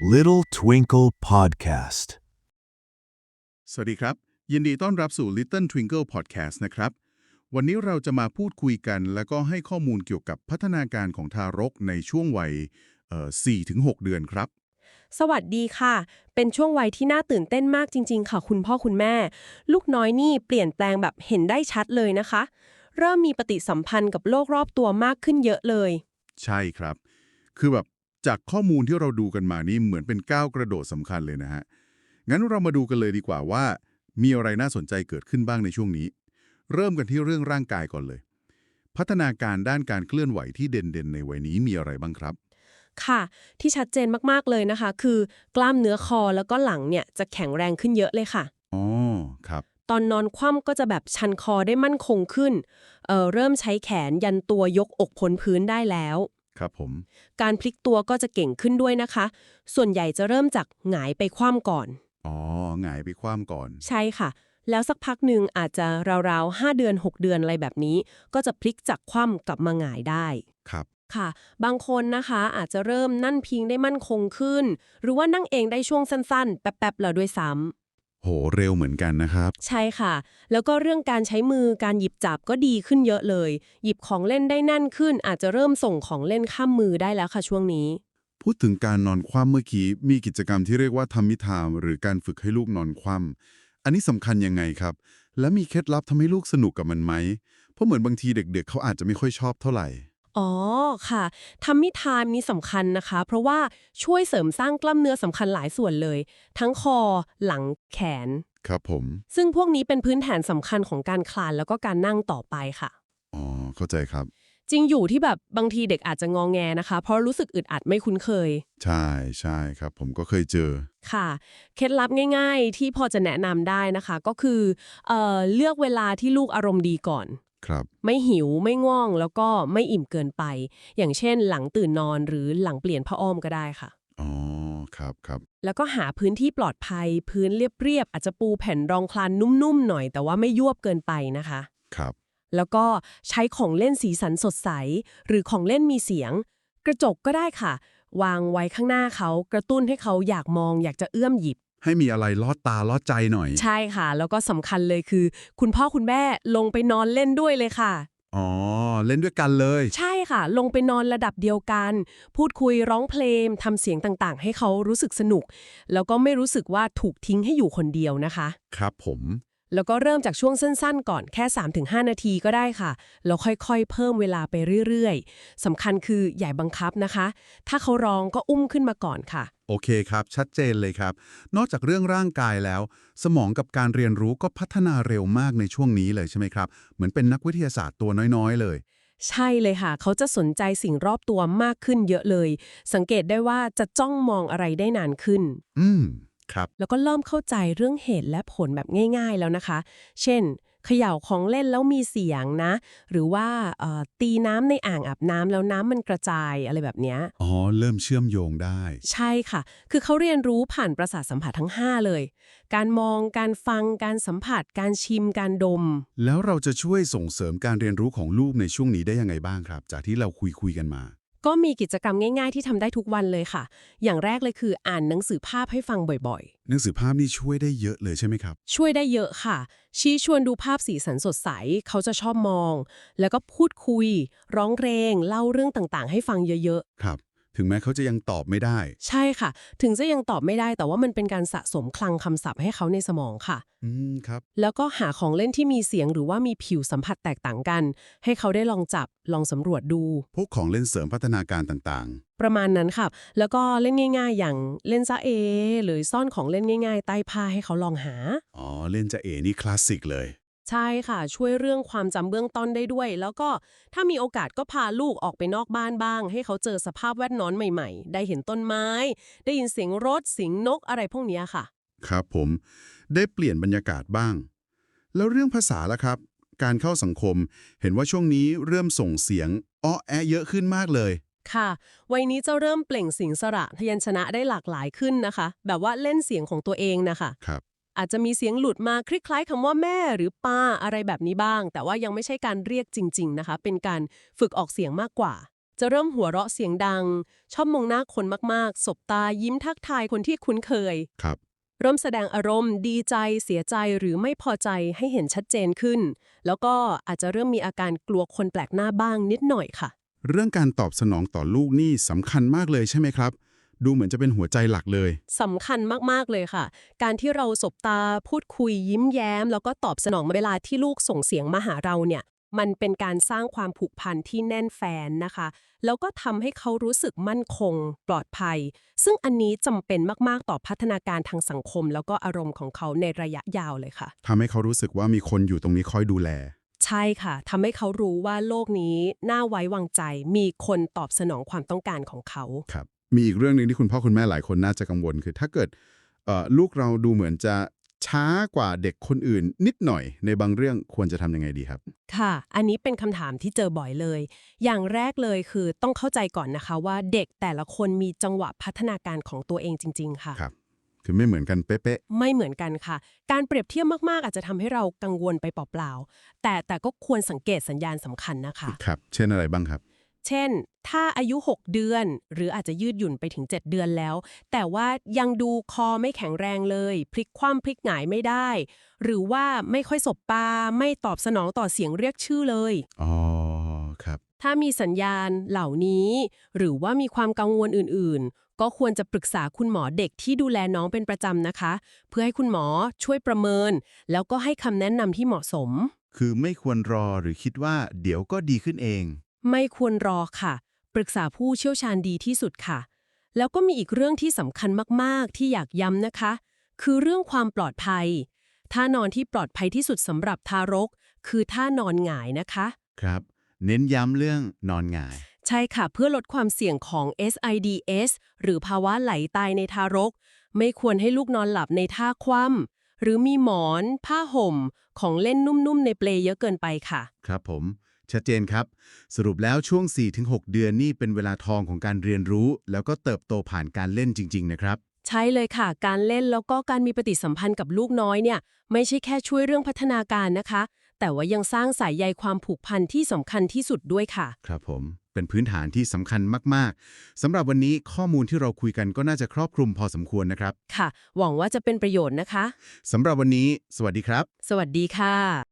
Little Twinkle Podcast สวัสดีครับ ยินดีต้อนรับสู่ Little Twinkle Podcast นะครับ วันนี้เราจะมาพูดคุยกัน แล้วก็ให้ข้อมูลเกี่ยวกับพัฒนาการของทารกในช่วงวัยเอ่อ4-6 เดือนครับ สวัสดีค่ะ เป็นช่วงวัยที่น่าตื่นเต้นมากจริง ๆ ค่ะ คุณพ่อคุณแม่ ลูกน้อยนี่เปลี่ยนแปลงแบบเห็นได้ชัดเลยนะคะ เริ่มมีปฏิสัมพันธ์กับโลกรอบตัวมากขึ้นเยอะเลย ใช่ครับ คือแบบ จากข้อมูลที่เราดูกันมานี่เหมือนเป็นก้าวกระโดดสำคัญเลยนะฮะ งั้นเรามาดูกันเลยดีกว่าว่า มีอะไรน่าสนใจเกิดขึ้นบ้างในช่วงนี้ เริ่มกันที่เรื่องร่างกายก่อนเลย พัฒนาการด้านการเคลื่อนไหวที่เด่นๆ ในวัยนี้มีอะไรบ้างครับ ค่ะ ที่ชัดเจนมากๆเลยนะคะ คือกล้ามเนื้อคอแล้วก็หลังเนี่ยจะแข็งแรงขึ้นเยอะเลยค่ะอ๋อครับ ตอนนอนคว่ำก็จะแบบชันคอได้มั่นคงขึ้นเอ่อเริ่มใช้แขนยันตัวยกอกพ้นพื้นได้แล้ว ครับผม การพลิกตัวก็จะเก่งขึ้นด้วยนะคะ ส่วนใหญ่จะเริ่มจากหงายไปคว่ำก่อน อ๋อหงายไปคว่ำก่อน ใช่ค่ะ แล้วสักพักหนึ่งอาจจะราวๆ 5 เดือน 6 เดือนอะไรแบบนี้ ก็จะพลิกจากคว่ำกลับมาหงายได้ ครับค่ะ บางคนนะคะอาจจะเริ่มนั่นพิงได้มั่นคงขึ้น หรือว่านั่งเองได้ช่วงสั้นๆ แป๊บๆแล้วด้วยซ้ำ โหเร็วเหมือนกันนะครับ ใช่ค่ะ แล้วก็เรื่องการใช้มือการหยิบจับก็ดีขึ้นเยอะเลย หยิบของเล่นได้แน่นขึ้น อาจจะเริ่มส่งของเล่นข้ามมือได้แล้วค่ะช่วงนี้ พูดถึงการนอนคว่ำเมื่อกี้มีกิจกรรมที่เรียกว่าทำมิทาม หรือการฝึกให้ลูกนอนคว่ำอันนี้สำคัญยังไงครับ และมีเคล็ดลับทำให้ลูกสนุกกับมันไหมเพราะเหมือนบางทีเด็ก ๆ เขาอาจจะไม่ค่อยชอบเท่าไหร่ อ๋อค่ะทำมิทามนี้สำคัญนะคะ เพราะว่าช่วยเสริมสร้างกล้ามเนื้อสำคัญหลายส่วนเลย ทั้งคอ หลังแขน ครับผม ซึ่งพวกนี้เป็นพื้นฐานสำคัญของการคลานแล้วก็การนั่งต่อไปค่ะ อ๋อ เข้าใจครับ จริงอยู่ที่แบบบางทีเด็กอาจจะงองแงนะคะ เพราะรู้สึกอึดอัดไม่คุ้นเคย ใช่ใช่ครับ ผมก็เคยเจอ ค่ะ เคล็ดลับง่าย ๆ ที่พอจะแนะนำได้นะคะ ก็คือเอ่อเลือกเวลาที่ลูกอารมณ์ดีก่อน ครับไม่หิวไม่ง่วง แล้วก็ไม่อิ่มเกินไป อย่างเช่น หลังตื่นนอนหรือหลังเปลี่ยนผ้าอ้อมก็ได้ค่ะ อ๋อครับครับแล้วก็หาพื้นที่ปลอดภัย พื้นเรียบๆอาจจะปูแผ่นรองคลานนุ่มๆหน่อย แต่ว่าไม่ยวบเกินไปนะคะ ครับ แล้วก็ใช้ของเล่นสีสันสดใส หรือของเล่นมีเสียง กระจกก็ได้ค่ะ วางไว้ข้างหน้าเขากระตุ้นให้เขาอยากมอง อยากจะเอื้อมหยิบ ให้มีอะไรลอดตาลอดใจหน่อย ใช่ค่ะ แล้วก็สำคัญเลยคือ คุณพ่อคุณแม่ลงไปนอนเล่นด้วยเลยค่ะ อ๋อ เล่นด้วยกันเลย ใช่ค่ะ ลงไปนอนระดับเดียวกัน พูดคุยร้องเพลงทำเสียงต่างๆ ให้เขารู้สึกสนุก แล้วก็ไม่รู้สึกว่าถูกทิ้งให้อยู่คนเดียวนะคะ ครับผม แล้วก็เริ่มจากช่วงสั้นๆ ก่อนแค่ 3-5 นาทีก็ได้ค่ะ แล้วค่อยๆ เพิ่มเวลาไปเรื่อยๆสำคัญคืออย่าบังคับนะคะ ถ้าเขาร้องก็อุ้มขึ้นมาก่อนค่ะ โอเคครับ ชัดเจนเลยครับ นอกจากเรื่องร่างกายแล้ว สมองกับการเรียนรู้ก็พัฒนาเร็วมากในช่วงนี้เลยใช่ไหมครับ เหมือนเป็นนักวิทยาศาสตร์ตัวน้อยๆ เลยใช่เลยค่ะ เขาจะสนใจสิ่งรอบตัวมากขึ้นเยอะเลย สังเกตได้ว่าจะจ้องมองอะไรได้นานขึ้น อืม ครับ แล้วก็เริ่มเข้าใจเรื่องเหตุและผลแบบง่าย ๆแล้วนะคะ เช่นเขย่าของเล่นแล้วมีเสียงนะ หรือว่าเอ่อตีน้ำในอ่างอาบน้ำแล้วน้ำมันกระจายอะไรแบบเนี้ยอ๋อ เริ่มเชื่อมโยงได้ ใช่ค่ะ คือเขาเรียนรู้ผ่านประสาทสัมผัสทั้ง 5 เลย การมอง การฟัง การสัมผัส การชิม การดม แล้วเราจะช่วยส่งเสริมการเรียนรู้ของลูกในช่วงนี้ได้ยังไงบ้างครับ จากที่เราคุยคุยๆกันมา ก็มีกิจกรรมง่ายๆ ที่ทำได้ทุกวันเลยค่ะ อย่างแรกเลยคืออ่านหนังสือภาพให้ฟังบ่อยหนังสือภาพนี่ช่วยได้เยอะเลยใช่ไหมครับ ๆ ช่วยได้เยอะค่ะ ชี้ชวนดูภาพสีสันสดใส เขาจะชอบมอง แล้วก็พูดคุย ร้องเพลงเล่าเรื่องต่างๆ ให้ฟังเยอะครับ ถึงแม้เขาจะยังตอบไม่ได้ๆใช่ค่ะ ถึงจะยังตอบไม่ได้แต่ว่ามันเป็นการสะสมคลังคำศัพท์ให้เขาในสมองค่ะ อืมครับ แล้วก็หาของเล่นที่มีเสียงหรือว่ามีผิวสัมผัสแตกต่างกัน ให้เขาได้ลองจับลองสำรวจดู พวกของเล่นเสริมพัฒนาการต่างประมาณนั้นค่ะ แล้วก็เล่นง่าย ๆ อย่างเล่นซะเอ หรือซ่อนของเล่นง่าย ๆ ใต้ผ้าให้เขาลองหา ๆ อ๋อ เล่นจะเอนี่คลาสสิกเลย ใช่ค่ะ ช่วยเรื่องความจำเบื้องต้นได้ด้วย แล้วก็ถ้ามีโอกาสก็พาลูกออกไปนอกบ้านบ้าง ให้เขาเจอสภาพแวดล้อมใหม่ๆ ได้เห็นต้นไม้ ได้ยินเสียงรถเสียงนกอะไรพวกเนี้ยค่ะ ครับผม ได้เปลี่ยนบรรยากาศบ้าง แล้วเรื่องภาษาล่ะครับ การเข้าสังคม เห็นว่าช่วงนี้เริ่มส่งเสียงอ้อแอะเยอะขึ้นมากเลย ค่ะ วัยนี้จะเริ่มเปล่งเสียงสระพยัญชนะได้หลากหลายขึ้นนะคะ แบบว่าเล่นเสียงของตัวเองนะคะ ครับ อาจจะมีเสียงหลุดมาคล้ายๆคำว่าแม่หรือป้าอะไรแบบนี้บ้าง แต่ว่ายังไม่ใช่การเรียกจริง ๆ นะคะ เป็นการฝึกออกเสียงมากกว่า จะเริ่มหัวเราะเสียงดัง ชอบมองหน้าคนมากๆ สบตายิ้มทักทายคนที่คุ้นเคย ครับ เริ่มแสดงอารมณ์ ดีใจ เสียใจหรือไม่พอใจให้เห็นชัดเจนขึ้น แล้วก็อาจจะเริ่มมีอาการกลัวคนแปลกหน้าบ้างนิดหน่อยค่ะ เรื่องการตอบสนองต่อลูกนี่สำคัญมากเลยใช่ไหมครับ ดูเหมือนจะเป็นหัวใจหลักเลย สำคัญมาก ๆ เลยค่ะ การที่เราสบตาพูดคุยยิ้มแย้ม แล้วก็ตอบสนองเวลาที่ลูกส่งเสียงมาหาเราเนี่ย มันเป็นการสร้างความผูกพันที่แน่นแฟนนะคะ แล้วก็ทำให้เขารู้สึกมั่นคง ปลอดภัย ซึ่งอันนี้จำเป็นมาก ๆ ต่อพัฒนาการทางสังคม แล้วก็อารมณ์ของเขาในระยะยาวเลยค่ะทำให้เขารู้สึกว่ามีคนอยู่ตรงนี้คอยดูแล ใช่ค่ะทำให้เขารู้ว่าโลกนี้น่าไว้วางใจ มีคนตอบสนองความต้องการของเขา ครับ มีอีกเรื่องหนึ่งที่คุณพ่อคุณแม่หลายคนน่าจะกังวล คือถ้าเกิดเอ่อลูกเราดูเหมือนจะช้ากว่าเด็กคนอื่นนิดหน่อยในบางเรื่องควรจะทำยังไงดีครับ ค่ะ อันนี้เป็นคำถามที่เจอบ่อยเลย อย่างแรกเลยคือต้องเข้าใจก่อนนะคะว่าเด็กแต่ละคนมีจังหวะพัฒนาการของตัวเองจริง ๆ ค่ะครับคือไม่เหมือนกันเป๊ะไม่เหมือนกันค่ะ การเปรียบเทียบมากๆ อาจจะทำให้เรากังวลไปเปล่าๆ แต่แต่ก็ควรสังเกตสัญญาณสำคัญนะคะๆครับ เช่นอะไรบ้างครับ เช่น ถ้าอายุ 6 เดือน หรืออาจจะยืดหยุ่นไปถึง 7 เดือนแล้ว แต่ว่ายังดูคอไม่แข็งแรงเลย พลิกคว่ำพลิกหงายไม่ได้ หรือว่าไม่ค่อยสบตาไม่ตอบสนองต่อเสียงเรียกชื่อเลย อ๋อ ครับ ถ้ามีสัญญาณเหล่านี้ หรือว่ามีความกังวลอื่นๆ ก็ควรจะปรึกษาคุณหมอเด็กที่ดูแลน้องเป็นประจำนะคะ เพื่อให้คุณหมอช่วยประเมิน แล้วก็ให้คำแนะนำที่เหมาะสม คือไม่ควรรอหรือคิดว่าเดี๋ยวก็ดีขึ้นเอง ไม่ควรรอค่ะ ปรึกษาผู้เชี่ยวชาญดีที่สุดค่ะ แล้วก็มีอีกเรื่องที่สำคัญมากๆ ที่อยากย้ำนะคะ คือเรื่องความปลอดภัย ท่านอนที่ปลอดภัยที่สุดสำหรับทารก คือท่านอนหงายนะคะ ครับ เน้นย้ำเรื่องนอนหงาย ใช่ค่ะ เพื่อลดความเสี่ยงของ SIDS หรือภาวะไหลตายในทารก ไม่ควรให้ลูกนอนหลับในท่าคว่ำหรือมีหมอน ผ้าห่ม ของเล่นนุ่มๆ ในเปลเยอะเกินไปค่ะ ครับผม ชัดเจนครับ สรุปแล้วช่วง 4-6 เดือนนี่เป็นเวลาทองของการเรียนรู้ แล้วก็เติบโตผ่านการเล่นจริง ๆ นะครับ ใช่เลยค่ะ การเล่นแล้วก็การมีปฏิสัมพันธ์กับลูกน้อยเนี่ย ไม่ใช่แค่ช่วยเรื่องพัฒนาการนะคะ แต่ว่ายังสร้างสายใยความผูกพันที่สำคัญที่สุดด้วยค่ะ ครับผมเป็นพื้นฐานที่สำคัญมาก ๆสำหรับวันนี้ข้อมูลที่เราคุยกันก็น่าจะครอบคลุมพอสมควรนะครับ ค่ะ หวังว่าจะเป็นประโยชน์นะคะสำหรับวันนี้ สวัสดีครับ สวัสดีค่ะ